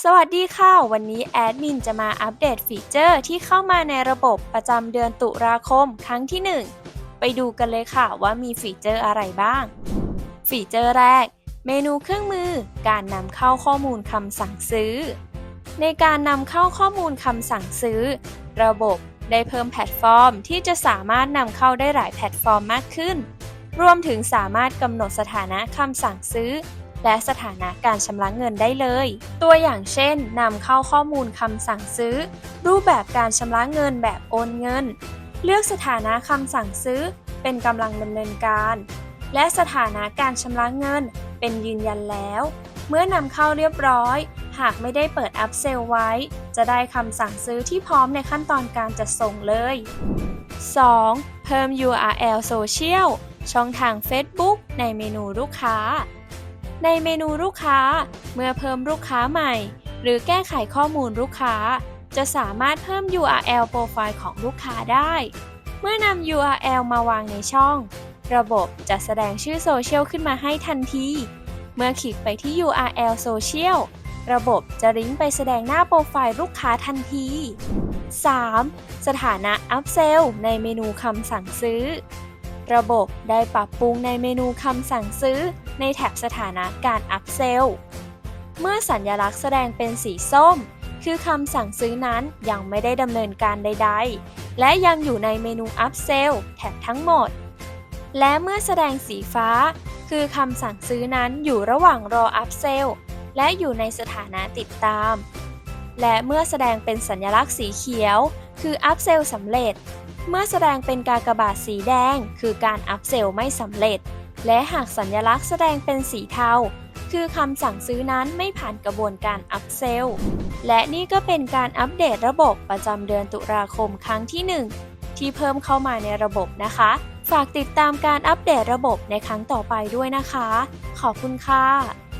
สวัสดีค่ะ วันนี้แอดมินจะมาอัปเดตฟีเจอร์ที่เข้ามาในระบบประจำเดือนตุลาคมครั้งที่ 1 ไปดูกันเลยค่ะว่ามีฟีเจอร์อะไรบ้าง ฟีเจอร์แรก เมนูเครื่องมือ การนำเข้าข้อมูลคำสั่งซื้อ ในการนำเข้าข้อมูลคำสั่งซื้อ ระบบได้เพิ่มแพลตฟอร์มที่จะสามารถนำเข้าได้หลายแพลตฟอร์มมากขึ้น รวมถึงสามารถกำหนดสถานะคำสั่งซื้อ และสถานะการชำระเงินได้เลย ตัวอย่างเช่นนำเข้าข้อมูลคำสั่งซื้อ รูปแบบการชำระเงินแบบโอนเงิน เลือกสถานะคำสั่งซื้อ เป็นกำลังดำเนินการ และสถานะการชำระเงิน เป็นยืนยันแล้ว เมื่อนำเข้าเรียบร้อย หากไม่ได้เปิดอัพเซลไว้ จะได้คำสั่งซื้อที่พร้อมในขั้นตอนการจัดส่งเลย 2. เพิ่ม URL Social ช่องทาง Facebook ในเมนูลูกค้า ในเมนูลูกค้า เมื่อเพิ่มลูกค้าใหม่ หรือแก้ไขข้อมูลลูกค้า จะสามารถเพิ่ม URL โปรไฟล์ของลูกค้าได้ เมื่อนำ URL มาวางในช่อง ระบบจะแสดงชื่อโซเชียลขึ้นมาให้ทันที เมื่อคลิกไปที่ URL โซเชียลระบบจะลิงก์ไปแสดงหน้าโปรไฟล์ลูกค้าทันที 3. สถานะ Upsell ในเมนูคำสั่งซื้อ ระบบได้ปรับปรุงในเมนูคำสั่งซื้อ ในแถบสถานะการ Upsell เมื่อสัญลักษณ์แสดงเป็นสีส้ม คือคำสั่งซื้อนั้นยังไม่ได้ดำเนินการใด ๆ และยังอยู่ในเมนู Upsell แถบทั้งหมด และเมื่อแสดงสีฟ้า คือคำสั่งซื้อนั้นอยู่ระหว่างรอ Upsell และอยู่ในสถานะติดตาม และเมื่อแสดงเป็นสัญลักษณ์สีเขียว คือ Upsell สำเร็จ เมื่อแสดงเป็นกากบาทสีแดง คือการ Upsell ไม่สำเร็จ และหากสัญลักษณ์แสดงเป็นสีเทา คือคำสั่งซื้อนั้นไม่ผ่านกระบวนการ Upsell และนี่ก็เป็นการอัปเดตระบบประจำเดือนตุลาคมครั้งที่ 1 ที่เพิ่มเข้ามาในระบบนะคะ ฝากติดตามการอัปเดตระบบในครั้งต่อไปด้วยนะคะ ขอบคุณค่ะ